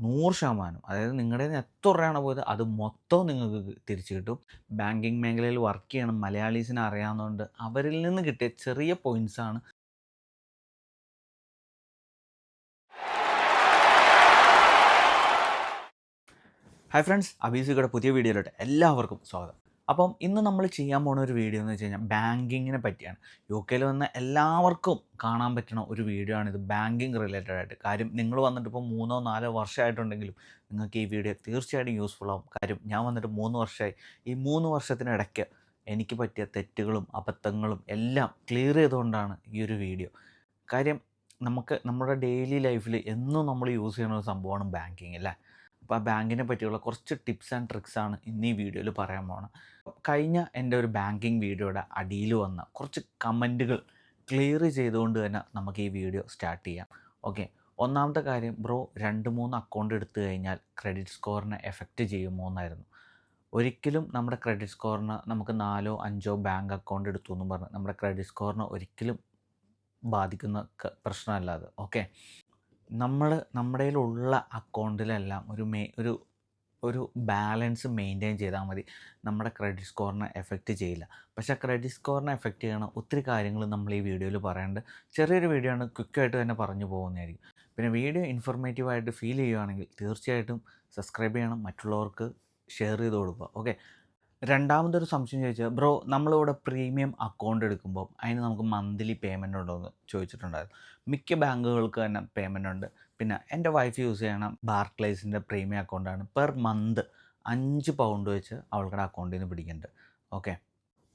നൂറ് ശതമാനം. അതായത് നിങ്ങളുടെ എത്ര രൂപയാണ് പോയത് അത് മൊത്തം നിങ്ങൾക്ക് തിരിച്ചു കിട്ടും. ബാങ്കിങ് മേഖലയിൽ വർക്ക് ചെയ്യണം മലയാളീസിനെ അറിയാവുന്നതുകൊണ്ട് അവരിൽ നിന്ന് കിട്ടിയ ചെറിയ പോയിന്റ്സ് ആണ്. ഹായ് ഫ്രണ്ട്സ് അബീസിയുടെ പുതിയ വീഡിയോയിലോട്ട് എല്ലാവർക്കും സ്വാഗതം. അപ്പം ഇന്ന് നമ്മൾ ചെയ്യാൻ പോകുന്ന ഒരു വീഡിയോ എന്ന് വെച്ച് കഴിഞ്ഞാൽ ബാങ്കിങ്ങിനെ പറ്റിയാണ്. യു കെയിൽ വന്ന എല്ലാവർക്കും കാണാൻ പറ്റുന്ന ഒരു വീഡിയോ ആണ് ഇത്. ബാങ്കിങ് റിലേറ്റഡ് ആയിട്ട്. കാര്യം നിങ്ങൾ വന്നിട്ട് ഇപ്പോൾ മൂന്നോ നാലോ വർഷമായിട്ടുണ്ടെങ്കിലും നിങ്ങൾക്ക് ഈ വീഡിയോ തീർച്ചയായിട്ടും യൂസ്ഫുൾ ആവും. കാര്യം ഞാൻ വന്നിട്ട് മൂന്ന് വർഷമായി. ഈ മൂന്ന് വർഷത്തിനിടയ്ക്ക് എനിക്ക് പറ്റിയ തെറ്റുകളും അബദ്ധങ്ങളും എല്ലാം ക്ലിയർ ചെയ്തുകൊണ്ടാണ് ഈ ഒരു വീഡിയോ കാര്യം നമുക്ക് നമ്മുടെ ഡെയിലി ലൈഫിൽ എന്നും നമ്മൾ യൂസ് ചെയ്യുന്ന ഒരു സംഭവമാണ് ബാങ്കിങ് അല്ലേ? അപ്പോൾ ആ ബാങ്കിനെ പറ്റിയുള്ള കുറച്ച് ടിപ്സ് ആൻഡ് ട്രിക്സ് ആണ് ഇന്ന് ഈ വീഡിയോയിൽ പറയാൻ പോകണം കഴിഞ്ഞ എന്റെ ഒരു ബാങ്കിങ് വീഡിയോയുടെ അടിയിൽ വന്ന കുറച്ച് കമന്റുകൾ ക്ലിയർ ചെയ്തുകൊണ്ട് തന്നെ നമുക്ക് ഈ വീഡിയോ സ്റ്റാർട്ട് ചെയ്യാം. ഓക്കെ ഒന്നാമത്തെ കാര്യം ബ്രോ രണ്ട് മൂന്ന് അക്കൗണ്ട് എടുത്തു കഴിഞ്ഞാൽ ക്രെഡിറ്റ് സ്കോറിനെ എഫക്റ്റ് ചെയ്യുമോ എന്നായിരുന്നു. ഒരിക്കലും നമ്മുടെ ക്രെഡിറ്റ് സ്കോറിന് നമുക്ക് നാലോ അഞ്ചോ ബാങ്ക് അക്കൗണ്ട് എടുത്തു എന്നും പറഞ്ഞ് നമ്മുടെ ക്രെഡിറ്റ് സ്കോറിനെ ഒരിക്കലും ബാധിക്കുന്ന പ്രശ്നമല്ല അത്. ഓക്കെ നമ്മൾ നമ്മുടെ കയ്യിലുള്ള അക്കൗണ്ടിലെല്ലാം ഒരു മേ ഒരു ഒരു ബാലൻസ് മെയിന്റെയിൻ ചെയ്താൽ മതി. നമ്മുടെ ക്രെഡിറ്റ് സ്കോറിനെ എഫക്റ്റ് ചെയ്യില്ല. പക്ഷേ ക്രെഡിറ്റ് സ്കോറിനെ എഫക്റ്റ് ചെയ്യണ ഒത്തിരി കാര്യങ്ങൾ നമ്മൾ ഈ വീഡിയോയിൽ പറയേണ്ടത് ചെറിയൊരു വീഡിയോ ആണ് ക്വിക്കായിട്ട് തന്നെ പറഞ്ഞു പോകുന്നതായിരിക്കും. പിന്നെ വീഡിയോ ഇൻഫോർമേറ്റീവായിട്ട് ഫീൽ ചെയ്യുകയാണെങ്കിൽ തീർച്ചയായിട്ടും സബ്സ്ക്രൈബ് ചെയ്യണം. മറ്റുള്ളവർക്ക് ഷെയർ ചെയ്ത് കൊടുക്കുക. ഓക്കെ? രണ്ടാമതൊരു സംശയം ചോദിച്ചാൽ ബ്രോ നമ്മളിവിടെ പ്രീമിയം അക്കൗണ്ട് എടുക്കുമ്പോൾ അതിന് നമുക്ക് മന്ത്ലി പേയ്മെന്റ് ഉണ്ടോ എന്ന് ചോദിച്ചിട്ടുണ്ടായിരുന്നു. മിക്ക ബാങ്കുകൾക്ക് തന്നെ പേയ്മെന്റ് ഉണ്ട്. പിന്നെ എന്റെ വൈഫ് യൂസ് ചെയ്യണം ബാർക്ലേസിന്റെ പ്രീമിയം അക്കൗണ്ടാണ് പെർ മന്ത് അഞ്ച് പൗണ്ട് വെച്ച് അവളുടെ അക്കൗണ്ടിൽ നിന്ന് പിടിക്കുന്നുണ്ട് ഓക്കെ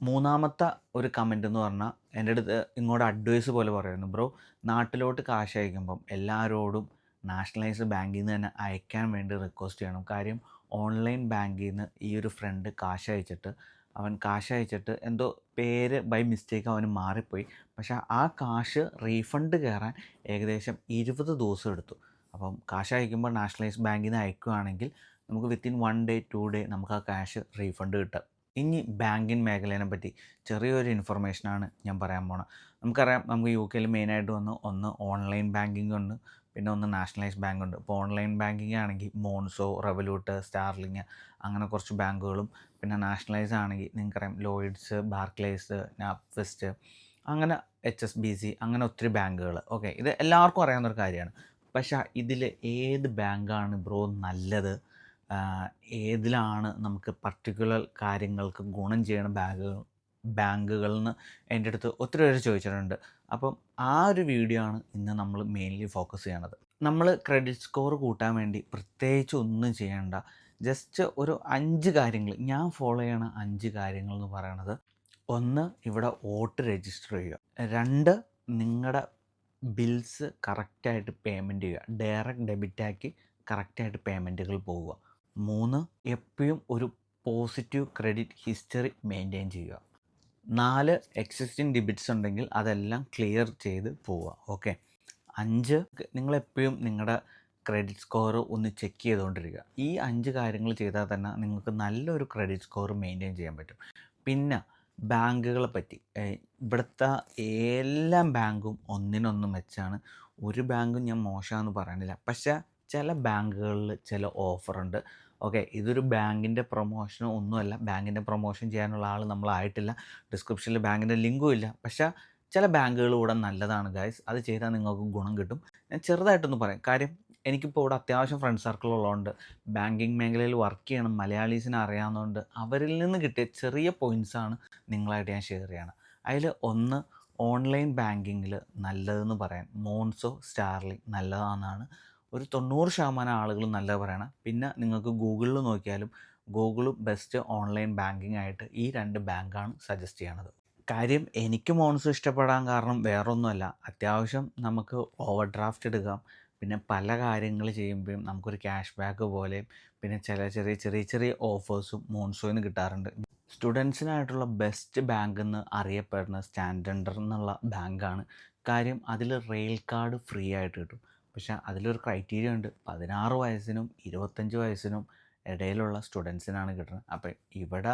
മൂന്നാമത്തെ ഒരു കമന്റ് എന്ന് പറഞ്ഞാൽ എന്റെ അടുത്ത് ഇങ്ങോട്ട് അഡ്വൈസ് പോലെ പറയുന്നു. ബ്രോ നാട്ടിലോട്ട് കാശ് അയക്കുമ്പം എല്ലാവരോടും നാഷണലൈസ്ഡ് ബാങ്കിൽ നിന്ന് തന്നെ അയക്കാൻ വേണ്ടി റിക്വസ്റ്റ് ചെയ്യണം. കാര്യം ഓൺലൈൻ ബാങ്കിൽ നിന്ന് ഈ ഒരു ഫ്രണ്ട് കാശ് അയച്ചിട്ട് അവൻ കാശ് അയച്ചിട്ട് എന്തോ പേര് ബൈ മിസ്റ്റേക്ക് അവന് മാറിപ്പോയി. പക്ഷേ ആ കാശ് റീഫണ്ട് കയറാൻ ഏകദേശം ഇരുപത് ദിവസം എടുത്തു. അപ്പം കാശ് അയക്കുമ്പോൾ നാഷണലൈസ് ബാങ്കിൽ നിന്ന് അയക്കുകയാണെങ്കിൽ നമുക്ക് within one day two day നമുക്ക് ആ ക്യാഷ് റീഫണ്ട് കിട്ടും ഇനി ബാങ്കിങ് മേഖലേനെ പറ്റി ചെറിയൊരു ഇൻഫർമേഷനാണ് ഞാൻ പറയാൻ പോണത്. നമുക്കറിയാം നമുക്ക് യു കെയിൽ മെയിനായിട്ട് വന്ന് ഒന്ന് ഓൺലൈൻ ബാങ്കിങ് ഉണ്ട്. പിന്നെ ഒന്ന് നാഷണലൈസ് ബാങ്ക് ഉണ്ട് ഇപ്പോൾ ഓൺലൈൻ ബാങ്കിങ് ആണെങ്കിൽ മോൺസോ റെവലൂട്ട് സ്റ്റാർലിങ് അങ്ങനെ കുറച്ച് ബാങ്കുകളും പിന്നെ നാഷണലൈസ് ആണെങ്കിൽ നിങ്ങൾക്കറിയാം ലോയിഡ്സ് ബാർക്ലേസ് നാപ്ഫെസ്റ്റ് അങ്ങനെ എച്ച് എസ് ബി സി അങ്ങനെ ഒത്തിരി ബാങ്കുകൾ. ഓക്കെ ഇത് എല്ലാവർക്കും അറിയാവുന്ന ഒരു കാര്യമാണ്. പക്ഷേ ഇതിൽ ഏത് ബാങ്കാണ് ബ്രോ നല്ലത്? ഏതിലാണ് നമുക്ക് പർട്ടിക്കുലർ കാര്യങ്ങൾക്ക് ഗുണം ചെയ്യണ ബാങ്കുകൾ ബാങ്കുകളിൽ നിന്ന് എന്റെ അടുത്ത് ഒത്തിരി പേര് ചോദിച്ചിട്ടുണ്ട്. അപ്പം ആ ഒരു വീഡിയോ ആണ് ഇന്ന് നമ്മൾ മെയിൻലി ഫോക്കസ് ചെയ്യണത്. നമ്മൾ ക്രെഡിറ്റ് സ്കോർ കൂട്ടാൻ വേണ്ടി പ്രത്യേകിച്ച് ഒന്നും ചെയ്യേണ്ട. ജസ്റ്റ് ഒരു അഞ്ച് കാര്യങ്ങൾ. ഞാൻ ഫോളോ ചെയ്യണ അഞ്ച് കാര്യങ്ങൾ എന്ന് പറയണത് ഒന്ന് ഇവിടെ വോട്ട് രജിസ്റ്റർ ചെയ്യുക. രണ്ട് നിങ്ങളുടെ ബിൽസ് കറക്റ്റായിട്ട് പേയ്മെന്റ് ചെയ്യുക. ഡയറക്റ്റ് ഡെബിറ്റാക്കി കറക്റ്റായിട്ട് പേയ്മെന്റുകൾ പോവുക. മൂന്ന് എപ്പോഴും ഒരു പോസിറ്റീവ് ക്രെഡിറ്റ് ഹിസ്റ്ററി മെയിന്റെയിൻ ചെയ്യുക. നാല് എക്സിസ്റ്റിംഗ് ഡിബിറ്റ്സ് ഉണ്ടെങ്കിൽ അതെല്ലാം ക്ലിയർ ചെയ്ത് പോവുക. ഓക്കെ അഞ്ച് നിങ്ങളെപ്പോഴും നിങ്ങളുടെ ക്രെഡിറ്റ് സ്കോർ ഒന്ന് ചെക്ക് ചെയ്തുകൊണ്ടിരിക്കുക ഈ അഞ്ച് കാര്യങ്ങൾ ചെയ്താൽ തന്നെ നിങ്ങൾക്ക് നല്ലൊരു ക്രെഡിറ്റ് സ്കോർ മെയിന്റെയിൻ ചെയ്യാൻ പറ്റും. പിന്നെ ബാങ്കുകളെ പറ്റി. ഇവിടുത്തെ എല്ലാ ബാങ്കും ഒന്നിനൊന്ന് മെച്ചാണ്. ഒരു ബാങ്കും ഞാൻ മോശമാണെന്ന് പറയണില്ല പക്ഷേ ചില ബാങ്കുകളിൽ ചില ഓഫറുണ്ട് ഓക്കെ ഇതൊരു ബാങ്കിന്റെ പ്രൊമോഷനോ ഒന്നുമല്ല. ബാങ്കിന്റെ പ്രൊമോഷൻ ചെയ്യാനുള്ള ആൾ നമ്മളായിട്ടില്ല. ഡിസ്ക്രിപ്ഷനിൽ ബാങ്കിന്റെ ലിങ്കും ഇല്ല. പക്ഷേ ചില ബാങ്കുകൾ ഇവിടെ നല്ലതാണ് ഗായ്സ് അത് ചെയ്താൽ നിങ്ങൾക്ക് ഗുണം കിട്ടും. ഞാൻ ചെറുതായിട്ടൊന്ന് പറയാം. കാര്യം എനിക്കിപ്പോൾ ഇവിടെ അത്യാവശ്യം ഫ്രണ്ട് സർക്കിൾ ഉള്ളതുകൊണ്ട് ബാങ്കിങ് മേഖലയിൽ വർക്ക് ചെയ്യണം മലയാളീസിനെ അറിയാവുന്നതുകൊണ്ട് അവരിൽ നിന്ന് കിട്ടിയ ചെറിയ പോയിൻസാണ് നിങ്ങളായിട്ട് ഞാൻ ഷെയർ ചെയ്യണം. അതിൽ ഒന്ന് ഓൺലൈൻ ബാങ്കിങ്ങിൽ നല്ലതെന്ന് പറയാൻ. മോൺസോ സ്റ്റാർലിംഗ് നല്ലതാണെന്നാണ് ഒരു തൊണ്ണൂറ് ശതമാനം ആളുകൾ നല്ല പറയണം. പിന്നെ നിങ്ങൾക്ക് ഗൂഗിളിൽ നോക്കിയാലും ഗൂഗിൾ ബെസ്റ്റ് ഓൺലൈൻ ബാങ്കിങ് ആയിട്ട് ഈ രണ്ട് ബാങ്കാണ് സജസ്റ്റ് ചെയ്യണത്. കാര്യം എനിക്ക് മോൺസ് ഇഷ്ടപ്പെടാൻ കാരണം വേറൊന്നുമല്ല. അത്യാവശ്യം നമുക്ക് ഓവർ ഡ്രാഫ്റ്റ് എടുക്കാം. പിന്നെ പല കാര്യങ്ങൾ ചെയ്യുമ്പോഴും നമുക്കൊരു ക്യാഷ് ബാക്ക് പോലെയും പിന്നെ ചില ചെറിയ ചെറിയ ചെറിയ ഓഫേഴ്സും മോൺസോയിൽ നിന്ന് കിട്ടാറുണ്ട്. സ്റ്റുഡൻസിനായിട്ടുള്ള ബെസ്റ്റ് ബാങ്ക് എന്ന് അറിയപ്പെടുന്ന സ്റ്റാൻഡൻഡർ എന്നുള്ള ബാങ്കാണ്. കാര്യം അതിൽ റെയിൽ കാർഡ് ഫ്രീ ആയിട്ട് കിട്ടും. പക്ഷേ അതിലൊരു ക്രൈറ്റീരിയ ഉണ്ട്. പതിനാറ് വയസ്സിനും ഇരുപത്തഞ്ച് വയസ്സിനും ഇടയിലുള്ള സ്റ്റുഡൻസിനാണ് കിട്ടുന്നത് അപ്പോൾ ഇവിടെ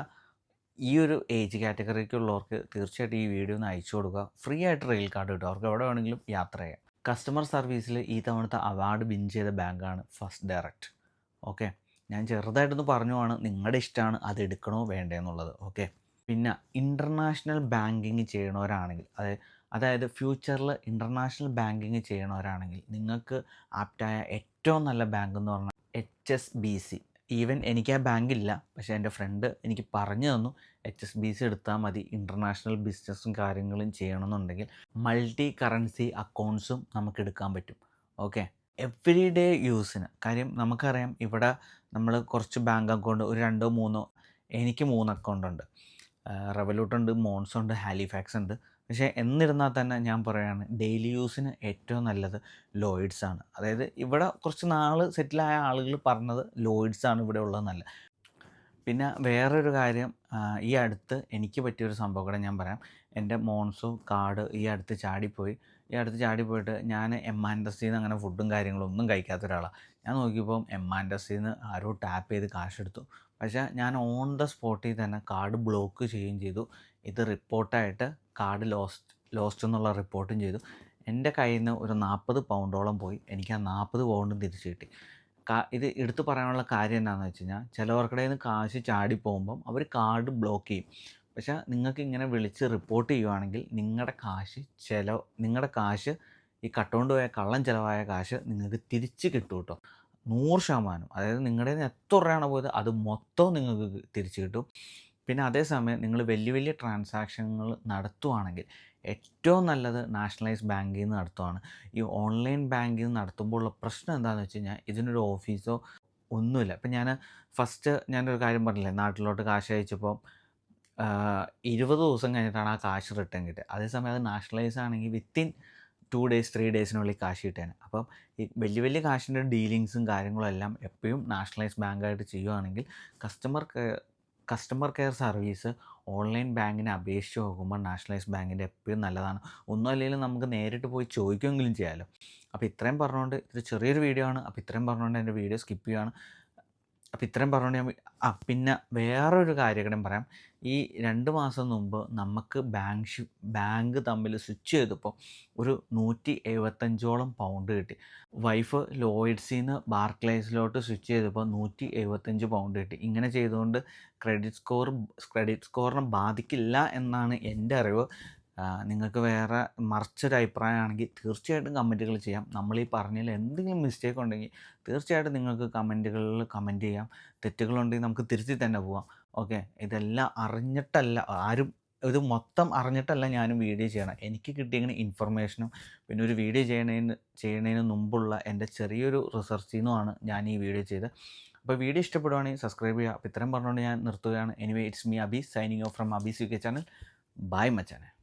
ഈ ഒരു ഏജ് കാറ്റഗറിക്കുള്ളവർക്ക് തീർച്ചയായിട്ടും ഈ വീഡിയോ ഒന്ന് അയച്ചു കൊടുക്കുക. ഫ്രീ ആയിട്ട് റെയിൽ കാർഡ് കിട്ടും. അവർക്ക് എവിടെ വേണമെങ്കിലും യാത്ര ചെയ്യാം. കസ്റ്റമർ സർവീസിൽ ഈ തവണത്തെ അവാർഡ് വിൻ ചെയ്ത ബാങ്കാണ് ഫസ്റ്റ് ഡയറക്റ്റ് ഓക്കെ ഞാൻ ചെറുതായിട്ടൊന്ന് പറഞ്ഞുവാണ് നിങ്ങളുടെ ഇഷ്ടമാണ് അത് എടുക്കണോ വേണ്ടേ എന്നുള്ളത്. ഓക്കെ പിന്നെ ഇന്റർനാഷണൽ ബാങ്കിങ് ചെയ്യണവരാണെങ്കിൽ അതായത് അതായത് ഫ്യൂച്ചറിൽ ഇന്റർനാഷണൽ ബാങ്കിങ് ചെയ്യണവരാണെങ്കിൽ നിങ്ങൾക്ക് ആപ്റ്റായ ഏറ്റവും നല്ല ബാങ്ക് എന്ന് പറഞ്ഞാൽ H S B C. Even എനിക്ക് ആ ബാങ്ക് ഇല്ല പക്ഷേ എന്റെ ഫ്രണ്ട് എനിക്ക് പറഞ്ഞു തന്നു എച്ച് എസ് ബി സി എടുത്താൽ മതി ഇന്റർനാഷണൽ ബിസിനസ്സും കാര്യങ്ങളും ചെയ്യണമെന്നുണ്ടെങ്കിൽ മൾട്ടി കറൻസി അക്കൗണ്ട്സും നമുക്ക് എടുക്കാൻ പറ്റും. ഓക്കെ? എവറി ഡേ യൂസിന്. കാര്യം നമുക്കറിയാം ഇവിടെ നമ്മൾ കുറച്ച് ബാങ്ക് അക്കൗണ്ട് ഒരു രണ്ടോ മൂന്നോ എനിക്ക് മൂന്ന് അക്കൗണ്ട് ഉണ്ട്. റെവലൂട്ട് ഉണ്ട് ഉണ്ട് ഹാലിഫാക്സ് ഉണ്ട്. പക്ഷേ എന്നിരുന്നാൽ തന്നെ ഞാൻ പറയുകയാണ് ഡെയിലി യൂസിന് ഏറ്റവും നല്ലത് ലോയിഡ്സ് ആണ്. അതായത് ഇവിടെ കുറച്ച് നാൾ സെറ്റിലായ ആളുകൾ പറഞ്ഞത് ലോയിഡ്സ് ആണ് ഇവിടെ ഉള്ളത് നല്ല പിന്നെ വേറൊരു കാര്യം ഈ അടുത്ത് എനിക്ക് പറ്റിയൊരു സംഭവം കൂടെ ഞാൻ പറയാം. എന്റെ മോൺസോ കാട് ഈ അടുത്ത് ചാടിപ്പോയി. ഈ അടുത്ത് ചാടിപ്പോയിട്ട് ഞാൻ എം ആൻഡ് നിന്ന് അങ്ങനെ ഫുഡും കാര്യങ്ങളും ഒന്നും കഴിക്കാത്ത ഒരാളാണ് ഞാൻ നോക്കിയപ്പോൾ എം നിന്ന് ആരോ ടാപ്പ് ചെയ്ത് കാശെടുത്തു. പക്ഷേ ഞാൻ ഓൺ ദ സ്പോട്ടിൽ തന്നെ കാർഡ് ബ്ലോക്ക് ചെയ്യുകയും ചെയ്തു. ഇത് റിപ്പോർട്ടായിട്ട് കാർഡ് ലോസ്റ്റ് ലോസ്റ്റ് എന്നുള്ള റിപ്പോർട്ടും ചെയ്തു. എന്റെ കയ്യിൽ നിന്ന് ഒരു നാൽപ്പത് പൗണ്ടോളം പോയി. എനിക്ക് ആ നാൽപ്പത് പൗണ്ടും തിരിച്ചു കിട്ടി. ഇത് എടുത്തു പറയാനുള്ള കാര്യം എന്താണെന്ന് വെച്ച് കഴിഞ്ഞാൽ ചിലവർക്കിടയിൽ നിന്ന് കാശ് ചാടി പോകുമ്പം അവർ കാർഡ് ബ്ലോക്ക് ചെയ്യും. പക്ഷേ നിങ്ങൾക്ക് ഇങ്ങനെ വിളിച്ച് റിപ്പോർട്ട് ചെയ്യുവാണെങ്കിൽ നിങ്ങളുടെ കാശ് ചിലവ് നിങ്ങളുടെ കാശ് ഈ കട്ടുകൊണ്ട് പോയ കള്ളം ചിലവായ കാശ് നിങ്ങൾക്ക് തിരിച്ച് കിട്ടും കേട്ടോ. നൂറ് ശതമാനം. അതായത് നിങ്ങളുടെ എത്ര രൂപയാണ് പോയത് അത് മൊത്തം നിങ്ങൾക്ക് തിരിച്ച് കിട്ടും. പിന്നെ അതേസമയം നിങ്ങൾ വലിയ വലിയ ട്രാൻസാക്ഷനുകൾ നടത്തുവാണെങ്കിൽ ഏറ്റവും നല്ലത് നാഷണലൈസ് ബാങ്കിൽ നിന്ന് നടത്തുവാണ്. ഈ ഓൺലൈൻ ബാങ്കിൽ നിന്ന് നടത്തുമ്പോൾ ഉള്ള പ്രശ്നം എന്താണെന്ന് വെച്ച് കഴിഞ്ഞാൽ ഇതിനൊരു ഓഫീസോ ഒന്നുമില്ല. ഇപ്പം ഞാൻ ഫസ്റ്റ് ഞാനൊരു കാര്യം പറഞ്ഞില്ലേ നാട്ടിലോട്ട് കാശ് അയച്ചപ്പോൾ ഇരുപത് ദിവസം കഴിഞ്ഞിട്ടാണ് ആ കാശ് റിട്ടേൺ കിട്ടുക അതേസമയം അത് നാഷണലൈസ് ആണെങ്കിൽ വിത്തിൻ ടു ഡേയ്സ് ത്രീ ഡേയ്സിനുള്ളിൽ കാശ് കിട്ടാൻ അപ്പം ഈ വലിയ വലിയ കാശിന്റെ ഡീലിങ്സും കാര്യങ്ങളും എല്ലാം എപ്പോഴും നാഷണലൈസ് ബാങ്കായിട്ട് ചെയ്യുവാണെങ്കിൽ customer care customer care service online ബാങ്കിനെ അപേക്ഷിച്ച് നോക്കുമ്പോൾ നാഷണലൈസ് ബാങ്കിന്റെ എപ്പോഴും നല്ലതാണ്. ഒന്നും അല്ലെങ്കിലും നമുക്ക് നേരിട്ട് പോയി ചോദിക്കുമെങ്കിലും ചെയ്യാമല്ലോ അപ്പോൾ ഇത്രയും പറഞ്ഞുകൊണ്ട് ഇത് ചെറിയൊരു വീഡിയോ ആണ്. അപ്പോൾ ഇത്രയും പറഞ്ഞുകൊണ്ട് എന്റെ വീഡിയോ സ്കിപ്പ് ചെയ്യുകയാണ് അപ്പോൾ ഇത്രയും പറഞ്ഞുകൊണ്ട് ഞാൻ ആ പിന്നെ വേറൊരു കാര്യം കൂടെ പറയാം. ഈ രണ്ട് മാസം മുമ്പ് നമുക്ക് ബാങ്ക് ബാങ്ക് തമ്മിൽ സ്വിച്ച് ചെയ്തപ്പോൾ ഒരു നൂറ്റി എഴുപത്തഞ്ചോളം പൗണ്ട് കിട്ടി. വൈഫ് ലോയിഡ്സിൽ നിന്ന് ബാർക്ലേസിലോട്ട് സ്വിച്ച് ചെയ്തപ്പോൾ നൂറ്റി എഴുപത്തഞ്ച് പൗണ്ട് കിട്ടി. ഇങ്ങനെ ചെയ്തുകൊണ്ട് ക്രെഡിറ്റ് സ്കോർ ക്രെഡിറ്റ് സ്കോറിനെ ബാധിക്കില്ല എന്നാണ് എന്റെ അറിവ്. നിങ്ങൾക്ക് വേറെ മറിച്ചൊരു അഭിപ്രായമാണെങ്കിൽ തീർച്ചയായിട്ടും കമന്റുകൾ ചെയ്യാം. നമ്മൾ ഈ പറഞ്ഞതിൽ എന്തെങ്കിലും മിസ്റ്റേക്ക് ഉണ്ടെങ്കിൽ തീർച്ചയായിട്ടും നിങ്ങൾക്ക് കമന്റുകളിൽ കമന്റ് ചെയ്യാം. തെറ്റുകളുണ്ടെങ്കിൽ നമുക്ക് തിരുത്തി തന്നെ പോവാം. ഓക്കെ. ഇതെല്ലാം അറിഞ്ഞിട്ടല്ല ആരും ഇത് മൊത്തം അറിഞ്ഞിട്ടല്ല ഞാനും വീഡിയോ ചെയ്യണം. എനിക്ക് കിട്ടിയ ഇൻഫർമേഷനും പിന്നെ ഒരു വീഡിയോ ചെയ്യണതിന് ചെയ്യണതിന് മുമ്പുള്ള എന്റെ ചെറിയൊരു റിസർച്ചിൽ നിന്നുമാണ് ഞാൻ ഈ വീഡിയോ ചെയ്തത് അപ്പോൾ വീഡിയോ ഇഷ്ടപ്പെടുവാണെങ്കിൽ സബ്സ്ക്രൈബ് ചെയ്യുക. അപ്പോൾ ഇത്രയും പറഞ്ഞുകൊണ്ട് ഞാൻ നിർത്തുകയാണ്. Anyway it's me Abi signing off from Abi C K channel bye മച്ചാനെ